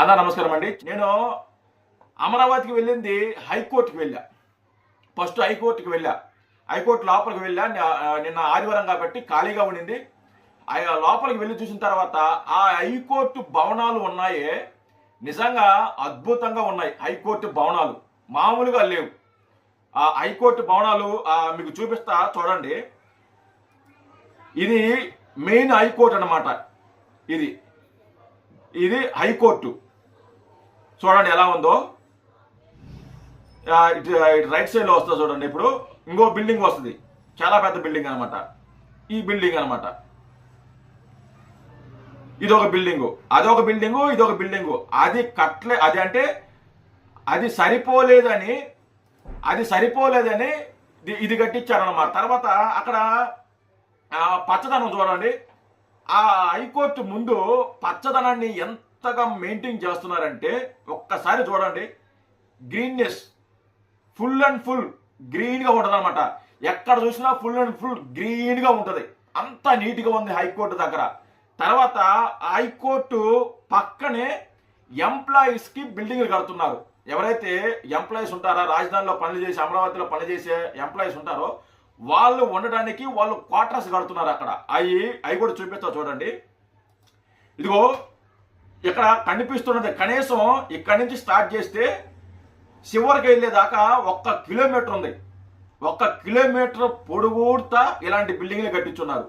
అన్నా నమస్కారం అండి. నేను అమరావతికి వెళ్ళింది హైకోర్టుకి వెళ్ళా. ఫస్ట్ హైకోర్టుకి వెళ్ళా. హైకోర్టు లోపలికి వెళ్ళా. నిన్న ఆదివారం కాబట్టి ఖాళీగా ఉండింది. ఆ లోపలికి వెళ్ళి చూసిన తర్వాత ఆ హైకోర్టు భవనాలు ఉన్నాయే. నిజంగా అద్భుతంగా ఉన్నాయి హైకోర్టు భవనాలు. మామూలుగా లేవు. ఆ హైకోర్టు భవనాలు మీకు చూపిస్తా చూడండి. ఇది మెయిన్ హైకోర్టు అన్నమాట. ఇది. ఇది హైకోర్టు. చూడండి ఎలా ఉందో. ఇటు ఇటు రైట్ సైడ్లో వస్తుంది చూడండి ఇప్పుడు. ఇంకో బిల్డింగ్ వస్తుంది. చాలా పెద్ద బిల్డింగ్ అనమాట ఈ బిల్డింగ్ అనమాట ఇది ఒక బిల్డింగు. అదొక బిల్డింగు ఇది ఒక బిల్డింగు. అది కట్టలే అది అంటే అది సరిపోలేదని అది సరిపోలేదని ఇది- ఇది కట్టించారనమాట తర్వాత అక్కడ పచ్చదనం చూడండి. ఆ హైకోర్టు ముందు పచ్చదనాన్ని ఎంత ఎంతగా మెయింటైన్ చేస్తున్నారంటే ఒక్కసారి చూడండి. గ్రీన్నెస్ ఫుల్ అండ్ ఫుల్ గ్రీన్గా ఉంటుంది అనమాట ఎక్కడ చూసినా ఫుల్ అండ్ ఫుల్ గ్రీన్గా ఉంటుంది. అంత నీట్గా ఉంది హైకోర్టు దగ్గర. తర్వాత హైకోర్టు పక్కనే ఎంప్లాయీస్కి బిల్డింగ్లు కడుతున్నారు. ఎవరైతే ఎంప్లాయీస్ ఉంటారో రాజధానిలో పనులు చేసి అమరావతిలో పనిచేసే ఎంప్లాయీస్ ఉంటారో వాళ్ళు ఉండడానికి వాళ్ళు క్వార్టర్స్ కడుతున్నారు అక్కడ. అవి అవి కూడా చూపిస్తా చూడండి. ఇదిగో ఇక్కడ కనిపిస్తున్నది కనీసం ఇక్కడి నుంచి స్టార్ట్ చేస్తే చివరికి వెళ్ళేదాకా ఒక్క కిలోమీటర్ ఉంది. ఒక్క కిలోమీటర్ పొడుగుతా ఇలాంటి బిల్డింగ్లు కట్టించున్నారు.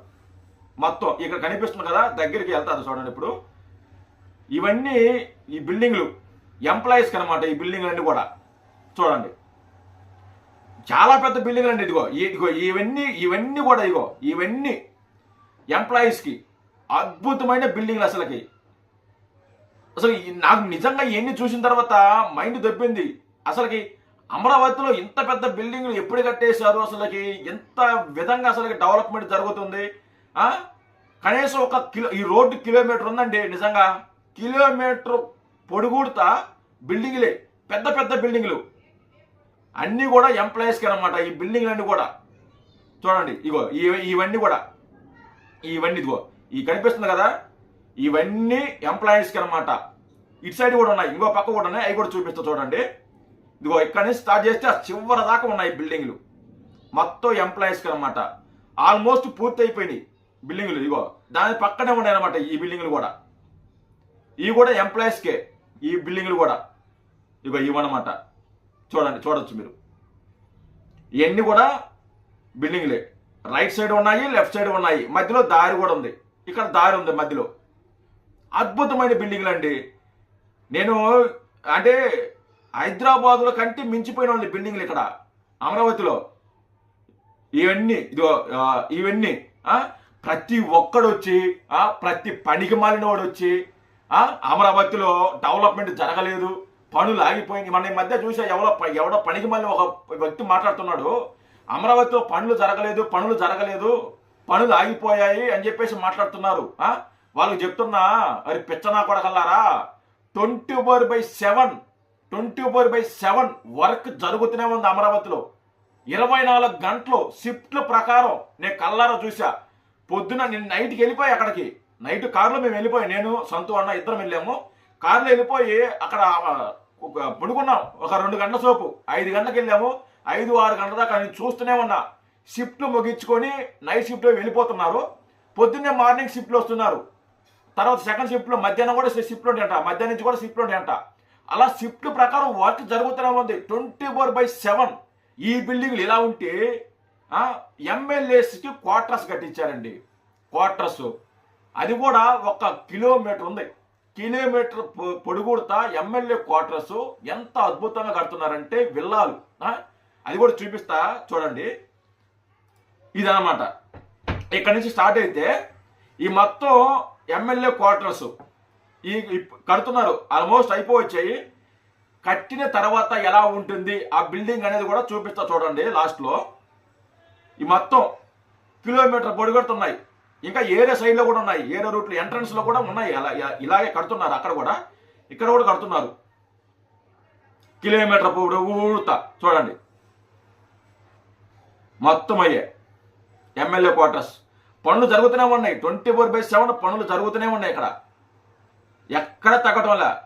మొత్తం ఇక్కడ కనిపిస్తుంది కదా దగ్గరికి వెళ్తారు చూడండి ఇప్పుడు. ఇవన్నీ ఈ బిల్డింగ్లు ఎంప్లాయీస్కి అనమాట ఈ బిల్డింగ్లన్నీ కూడా. చూడండి. చాలా పెద్ద బిల్డింగ్లు అండి ఇదిగో. ఇదిగో ఇవన్నీ ఇవన్నీ కూడా ఇదిగో. ఇవన్నీ ఎంప్లాయీస్కి అద్భుతమైన బిల్డింగ్లు అసలుకి. అసలు ఈ- నాకు నిజంగా ఇవన్నీ చూసిన తర్వాత మైండ్ దొబ్బింది. అసలుకి అమరావతిలో ఇంత పెద్ద బిల్డింగ్లు ఎప్పుడు కట్టేశారు? అసలుకి ఎంత విధంగా అసలుకి డెవలప్మెంట్ జరుగుతుంది? కనీసం ఒక కిలో ఈ రోడ్డు కిలోమీటర్ ఉందండి నిజంగా. కిలోమీటర్ పొడుగుడుతా బిల్డింగ్లే. పెద్ద పెద్ద బిల్డింగ్లు. అన్నీ కూడా ఎంప్లాయీస్కి అనమాట ఈ బిల్డింగ్లన్నీ కూడా. చూడండి ఇగో ఇవన్నీ కూడా. ఇవన్నీ ఇదిగో ఈ కనిపిస్తుంది కదా? ఇవన్నీ ఎంప్లాయీస్కి అనమాట ఇటు సైడ్ కూడా ఉన్నాయి ఇంకో పక్క కూడా ఉన్నాయి అవి కూడా చూపిస్తా చూడండి. ఇదిగో ఇక్కడ నుంచి స్టార్ట్ చేస్తే ఆ చివరి దాకా ఉన్నాయి బిల్డింగ్లు. మొత్తం ఎంప్లాయీస్కి అనమాట ఆల్మోస్ట్ పూర్తి అయిపోయినాయి బిల్డింగ్లు ఇదిగో. దాని పక్కనే ఉన్నాయి అనమాట ఈ బిల్డింగ్లు కూడా. ఇవి కూడా ఎంప్లాయీస్కే ఈ బిల్డింగ్లు కూడా. ఇగో ఇవన్నమాట చూడండి చూడొచ్చు మీరు. ఇవన్నీ కూడా బిల్డింగ్లే. రైట్ సైడ్ ఉన్నాయి లెఫ్ట్ సైడ్ ఉన్నాయి. మధ్యలో దారి కూడా ఉంది. ఇక్కడ దారి ఉంది మధ్యలో. అద్భుతమైన బిల్డింగ్లు అండి నేను అంటే హైదరాబాద్లో కంటే మించిపోయిన వాళ్ళు బిల్డింగ్లు ఇక్కడ అమరావతిలో. ఇవన్నీ ఇదిగో ఇవన్నీ ప్రతి ఒక్కడు వచ్చి ప్రతి పనికి మాలిన వాడు వచ్చి అమరావతిలో డెవలప్మెంట్ జరగలేదు పనులు ఆగిపోయింది. మన ఈ మధ్య చూసా ఎవడో ప- ఎవడో పనికి మళ్ళీ ఒక వ్యక్తి మాట్లాడుతున్నాడు అమరావతిలో పనులు జరగలేదు పనులు జరగలేదు పనులు ఆగిపోయాయి అని చెప్పేసి మాట్లాడుతున్నారు వాళ్ళకి చెప్తున్నా అరే పిచ్చనా కొడగల్లారా twenty four by seven twenty four by seven work జరుగుతూనే ఉంది అమరావతిలో. ఇరవై నాలుగు గంటలు షిఫ్ట్ల ప్రకారం నేను కల్లారా చూసా పొద్దున నేను నైట్కి వెళ్ళిపోయి అక్కడికి. నైట్ కారులో మేము వెళ్ళిపోయి. నేను సంతు అన్న ఇద్దరం వెళ్ళాము. కారులో వెళ్ళిపోయి అక్కడ ఒక పడుకున్నాం. ఒక రెండు గంటల సోపు. ఐదు గంటలకు వెళ్ళాము. ఐదు ఆరు గంటల దాకా నేను చూస్తూనే ఉన్నా. షిఫ్ట్లు ముగించుకొని నైట్ షిఫ్ట్లో వెళ్ళిపోతున్నారు. పొద్దున్నే మార్నింగ్ షిఫ్ట్లు వస్తున్నారు. తర్వాత సెకండ్ షిఫ్ట్లో మధ్యాహ్నం కూడా షిఫ్ట్లు ఉంటాయంట మధ్యాహ్నం నుంచి కూడా షిఫ్ట్లు ఉంటాయంట అలా షిఫ్ట్ ప్రకారం వర్క్ జరుగుతూనే ఉంది. ట్వంటీ ఫోర్ బై సెవెన్ ఈ బిల్డింగ్లు ఇలా ఉంటే ఎమ్మెల్యేస్కి క్వార్టర్స్ కట్టించారండి. క్వార్టర్స్ అది కూడా ఒక కిలోమీటర్ ఉంది. కిలోమీటర్ పొ- ఎమ్మెల్యే క్వార్టర్స్ ఎంత అద్భుతంగా కడుతున్నారంటే విల్లాలు. అది కూడా చూపిస్తా చూడండి. ఇదన్నమాట. ఇక్కడ నుంచి స్టార్ట్ అయితే ఈ మొత్తం ఎమ్మెల్యే క్వార్టర్స్ ఈ కడుతున్నారు. ఆల్మోస్ట్ అయిపోవచ్చాయి. కట్టిన తర్వాత ఎలా ఉంటుంది? ఆ బిల్డింగ్ అనేది కూడా చూపిస్తా చూడండి లాస్ట్లో ఈ మొత్తం కిలోమీటర్ పొడిగడుతున్నాయి ఇంకా ఏరే సైడ్లో కూడా ఉన్నాయి. ఏరే రూట్లు ఎంట్రన్స్లో కూడా ఉన్నాయి. అలా ఇలా- ఇలాగే కడుతున్నారు. అక్కడ కూడా. ఇక్కడ కూడా కడుతున్నారు. కిలోమీటర్ పొడుగుతా చూడండి. మొత్తం అయ్యే. ఎమ్మెల్యే క్వార్టర్స్ పనులు జరుగుతూనే ఉన్నాయి. ట్వంటీ ఫోర్ బై సెవెన్ పనులు జరుగుతూనే ఉన్నాయి ఇక్కడ. ఎక్కడ తగ్గటంలా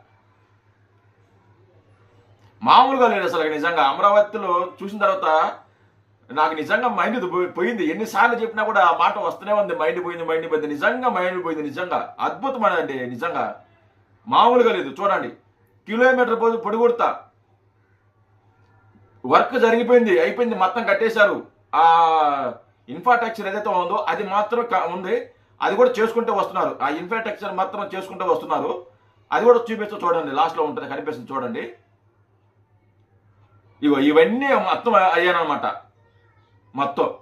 మామూలుగా లేదు అసలు. నిజంగా అమరావతిలో చూసిన తర్వాత నాకు నిజంగా మైండ్ పోయింది. ఎన్నిసార్లు చెప్పినా కూడా ఆ మాట వస్తూనే ఉంది. మైండ్ పోయింది మైండ్ పోయింది. నిజంగా మైండ్ పోయింది. నిజంగా అద్భుతమైనది నిజంగా మామూలుగా లేదు. చూడండి. కిలోమీటర్ పోదు పొడిగొడతా వర్క్ జరిగిపోయింది. అయిపోయింది. మొత్తం కట్టేశారు. ఆ ఇన్ఫ్రాస్ట్రక్చర్ ఏదైతే ఉందో అది మాత్రం ఉంది. అది కూడా చేసుకుంటూ వస్తున్నారు. ఆ ఇన్ఫ్రాస్ట్రక్చర్ మాత్రం చేసుకుంటూ వస్తున్నారు. అది కూడా చూపిస్తూ చూడండి. లాస్ట్లో ఉంటుంది కనిపిస్తుంది చూడండి. ఇగో ఇవన్నీ మొత్తం అయ్యానమాట మొత్తం.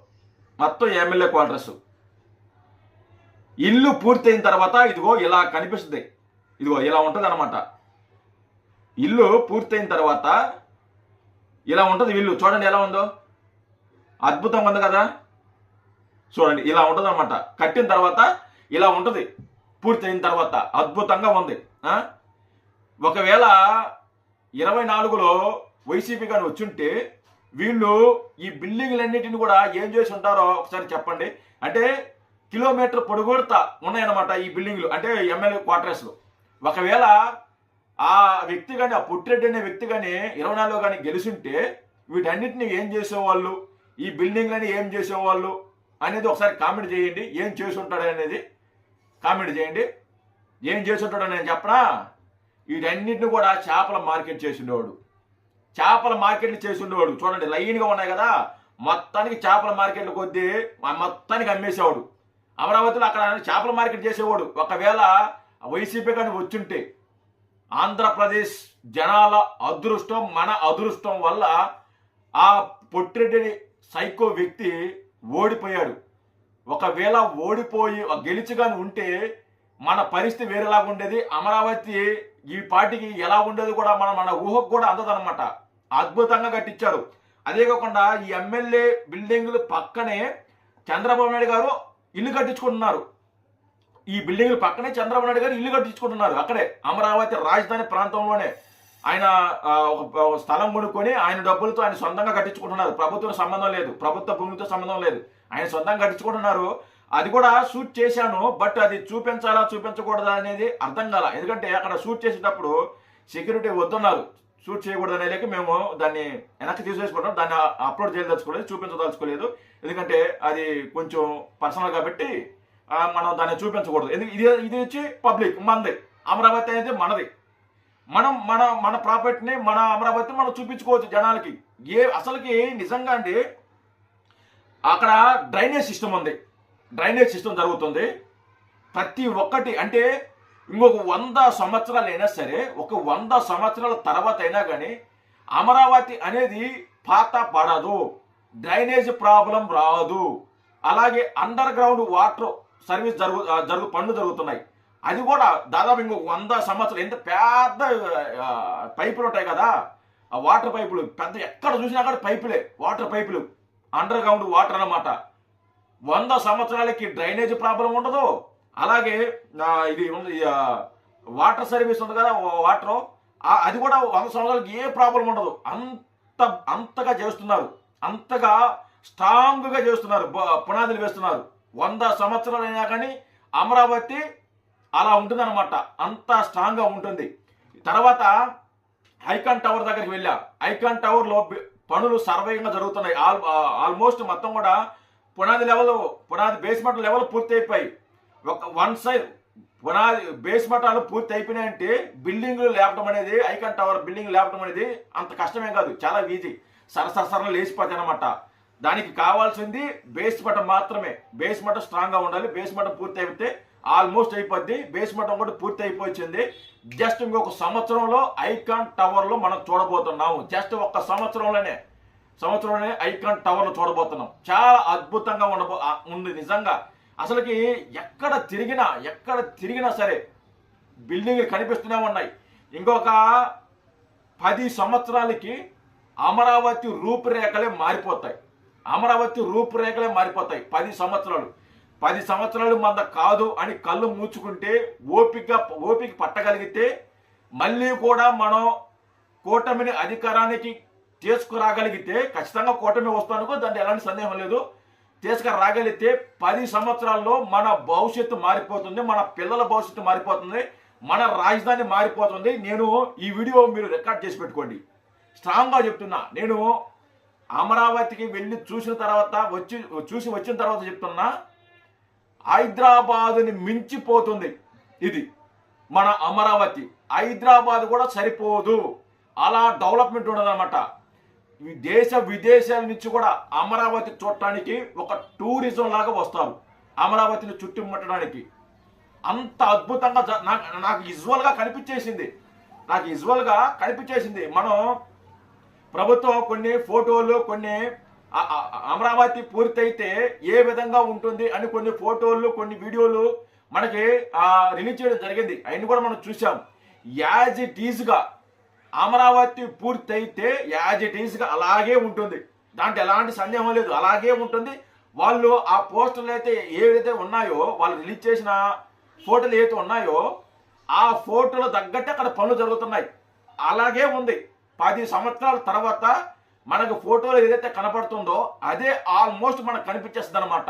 మొత్తం ఎమ్మెల్యే క్వార్టర్స్ ఇల్లు పూర్తయిన తర్వాత ఇదిగో ఇలా కనిపిస్తుంది. ఇదిగో ఇలా ఉంటుంది అనమాట ఇల్లు పూర్తయిన తర్వాత ఇలా ఉంటుంది ఇల్లు. చూడండి ఎలా ఉందో. అద్భుతంగా ఉంది కదా. చూడండి ఇలా ఉంటుంది అనమాట కట్టిన తర్వాత ఇలా ఉంటుంది. పూర్తయిన తర్వాత అద్భుతంగా ఉంది. ఒకవేళ ఇరవై నాలుగులో వైసీపీ కానీ వచ్చుంటే వీళ్ళు ఈ బిల్డింగ్లన్నిటిని కూడా ఏం చేసి ఉంటారో ఒకసారి చెప్పండి. అంటే కిలోమీటర్ పొడుగుడత ఉన్నాయన్నమాట ఈ బిల్డింగ్లు అంటే ఎమ్మెల్యే క్వార్టర్స్లు. ఒకవేళ ఆ వ్యక్తి కానీ ఆ పుట్టిరెడ్డి అనే వ్యక్తి కానీ ఇరవై నాలుగు కానీ గెలిచుంటే వీటన్నిటిని ఏం చేసేవాళ్ళు? ఈ బిల్డింగ్లని ఏం చేసేవాళ్ళు? అనేది ఒకసారి కామెంట్ చేయండి. ఏం చేసి ఉంటాడు అనేది కామెంట్ చేయండి. ఏం చేసి ఉంటాడు నేను చెప్పనా వీటన్నిటిని కూడా చేపల మార్కెట్ చేసి ఉండేవాడు చేపల మార్కెట్లు చేసిండేవాడు. చూడండి లైన్గా ఉన్నాయి కదా. మొత్తానికి చేపల మార్కెట్లు కొద్దీ మొత్తానికి అమ్మేసేవాడు. అమరావతిలో అక్కడ చేపల మార్కెట్ చేసేవాడు. ఒకవేళ వైసీపీ కానీ వచ్చుంటే ఆంధ్రప్రదేశ్ జనాల అదృష్టం మన అదృష్టం వల్ల ఆ పొట్టిరెడ్డి సైకో వ్యక్తి ఓడిపోయాడు. ఒకవేళ ఓడిపోయి గెలిచిగాని ఉంటే మన పరిస్థితి వేరేలాగా ఉండేది. అమరావతి ఈ పార్టీకి ఎలా ఉండేది కూడా మన మన ఊహకు కూడా అందదనమాట అద్భుతంగా కట్టించారు. అదే కాకుండా ఈ ఎమ్మెల్యే బిల్డింగులు పక్కనే చంద్రబాబు నాయుడు గారు ఇల్లు కట్టించుకుంటున్నారు. ఈ బిల్డింగ్లు పక్కనే చంద్రబాబు నాయుడు గారు ఇల్లు కట్టించుకుంటున్నారు అక్కడే అమరావతి రాజధాని ప్రాంతంలోనే. ఆయన ఒక స్థలం కొనుక్కొని ఆయన డబ్బులతో ఆయన సొంతంగా కట్టించుకుంటున్నారు. ప్రభుత్వం సంబంధం లేదు. ప్రభుత్వ భూమితో సంబంధం లేదు. ఆయన సొంతంగా కట్టించుకుంటున్నారు. అది కూడా షూట్ చేశాను బట్ అది చూపించాలా చూపించకూడదా అనేది అర్థం కాల. ఎందుకంటే అక్కడ షూట్ చేసేటప్పుడు సెక్యూరిటీ వద్దున్నారు. షూట్ చేయకూడదు అనేది మేము దాన్ని వెనక్కి తీసేసుకుంటాం దాన్ని అప్లోడ్ చేయదలుచుకోలేదు చూపించదలుచుకోలేదు. ఎందుకంటే అది కొంచెం పర్సనల్ కాబట్టి మనం దాన్ని చూపించకూడదు. ఎందుకు? ఇది ఇది వచ్చి పబ్లిక్ మనది అమరావతి అనేది మనది. మనం మన మన ప్రాపర్టీని మన అమరావతిని మనం చూపించుకోవచ్చు జనాలకి. ఏ అసలుకి నిజంగా అండి అక్కడ డ్రైనేజ్ సిస్టమ్ ఉంది. డ్రైనేజ్ సిస్టమ్ జరుగుతుంది. ప్రతి ఒక్కటి అంటే ఇంకొక వంద సంవత్సరాలు అయినా సరే ఒక వంద సంవత్సరాల తర్వాత అయినా కానీ అమరావతి అనేది పాత పడదు. డ్రైనేజ్ ప్రాబ్లం రాదు. అలాగే అండర్ గ్రౌండ్ వాటర్ సర్వీస్ జరుగు జరుగు పనులు జరుగుతున్నాయి. అది కూడా దాదాపు ఇంకొక వంద సంవత్సరాలు. ఎంత పెద్ద పైపులు ఉంటాయి కదా ఆ వాటర్ పైపులు. పెద్ద ఎక్కడ చూసినా అక్కడ పైపులే వాటర్ పైపులు. అండర్ గ్రౌండ్ వాటర్ అన్నమాట. వంద సంవత్సరాలకి డ్రైనేజ్ ప్రాబ్లం ఉండదు. అలాగే ఇది వాటర్ సర్వీస్ ఉంది కదా వాటర్. అది కూడా వంద సంవత్సరాలకి ఏ ప్రాబ్లం ఉండదు. అంత అంతగా చేస్తున్నారు. అంతగా స్ట్రాంగ్గా చేస్తున్నారు. పునాదులు వేస్తున్నారు. వంద సంవత్సరాలు అయినా కానీ అమరావతి అలా ఉంటుంది అనమాట అంత స్ట్రాంగ్గా ఉంటుంది. తర్వాత ఐకాన్ టవర్ దగ్గరికి వెళ్ళా. ఐకాన్ టవర్లో పనులు సర్వేగా జరుగుతున్నాయి. ఆల్ ఆల్మోస్ట్ మొత్తం కూడా పునాది లెవెల్ పునాది బేస్మెంట్ లెవెల్ పూర్తి అయిపోయి ఒక వన్ సైడ్ పునాది బేస్మెంటాలు పూర్తి అయిపోయినాయంటే బిల్డింగ్లు లేపడం అనేది ఐకాన్ టవర్ బిల్డింగ్ లేపడం అనేది అంత కష్టమే కాదు. చాలా ఈజీ. సరసరసరలు లేచిపోతాయి అనమాట దానికి కావాల్సింది బేస్ మటం మాత్రమే. బేస్ మటం స్ట్రాంగ్గా ఉండాలి. బేస్ మటం పూర్తి అయిపోతే ఆల్మోస్ట్ అయిపోద్ది. బేస్మెంట్ ఒకటి పూర్తి అయిపోయింది. జస్ట్ ఇంకొక సంవత్సరంలో ఐకాన్ టవర్లు మనం చూడబోతున్నాము. జస్ట్ ఒక్క సంవత్సరంలోనే సంవత్సరంలోనే ఐకాన్ టవర్లు చూడబోతున్నాం. చాలా అద్భుతంగా ఉండబో ఉంది నిజంగా. అసలుకి ఎక్కడ తిరిగినా ఎక్కడ తిరిగినా సరే బిల్డింగ్లు కనిపిస్తూనే ఉన్నాయి. ఇంకొక పది సంవత్సరాలకి అమరావతి రూపురేఖలే మారిపోతాయి. అమరావతి రూపురేఖలే మారిపోతాయి పది సంవత్సరాలు. పది సంవత్సరాలు మంద కాదు అని కళ్ళు మూచుకుంటే ఓపిక ఓపిక పట్టగలిగితే మళ్ళీ కూడా మనం కూటమిని అధికారానికి తీసుకురాగలిగితే ఖచ్చితంగా కూటమి వస్తానుకో దాంట్లో ఎలాంటి సందేహం లేదు. తీసుకురాగలిగితే పది సంవత్సరాల్లో మన భవిష్యత్తు మారిపోతుంది మన పిల్లల భవిష్యత్తు మారిపోతుంది మన రాజధాని మారిపోతుంది. నేను ఈ వీడియో మీరు రికార్డ్ చేసి పెట్టుకోండి. స్ట్రాంగ్గా చెప్తున్నా. నేను అమరావతికి వెళ్ళి చూసిన తర్వాత వచ్చి చూసి వచ్చిన తర్వాత చెప్తున్నా. హైదరాబాద్ని మించిపోతుంది. ఇది మన అమరావతి. హైదరాబాద్ కూడా సరిపోదు. అలా డెవలప్మెంట్ ఉండదన్నమాట. దేశ విదేశాల నుంచి కూడా అమరావతి చూడటానికి ఒక టూరిజం లాగా వస్తారు. అమరావతిని చుట్టుముట్టడానికి. అంత అద్భుతంగా జ- నాకు నాకు విజువల్గా కనిపించేసింది. నాకు విజువల్గా కనిపించేసింది. మనం ప్రభుత్వం కొన్ని ఫోటోలు కొన్ని అమరావతి పూర్తయితే ఏ విధంగా ఉంటుంది అని కొన్ని ఫోటోలు కొన్ని వీడియోలు మనకి రిలీజ్ చేయడం జరిగింది. అవన్నీ కూడా మనం చూసాం యాజ్ ఇట్ ఈజ్గా అమరావతి పూర్తయితే యాజ్ ఇట్ ఈజ్గా అలాగే ఉంటుంది. దాంట్లో ఎలాంటి సందేహం లేదు. అలాగే ఉంటుంది. వాళ్ళు ఆ పోస్టర్లు అయితే ఏవైతే ఉన్నాయో వాళ్ళు రిలీజ్ చేసిన ఫోటోలు ఏవైతే ఉన్నాయో ఆ ఫోటోలు తగ్గట్టే అక్కడ పనులు జరుగుతున్నాయి. అలాగే ఉంది. పది సంవత్సరాల తర్వాత మనకు ఫోటోలు ఏదైతే కనపడుతుందో అదే ఆల్మోస్ట్ మనకు కనిపించేస్తుంది అనమాట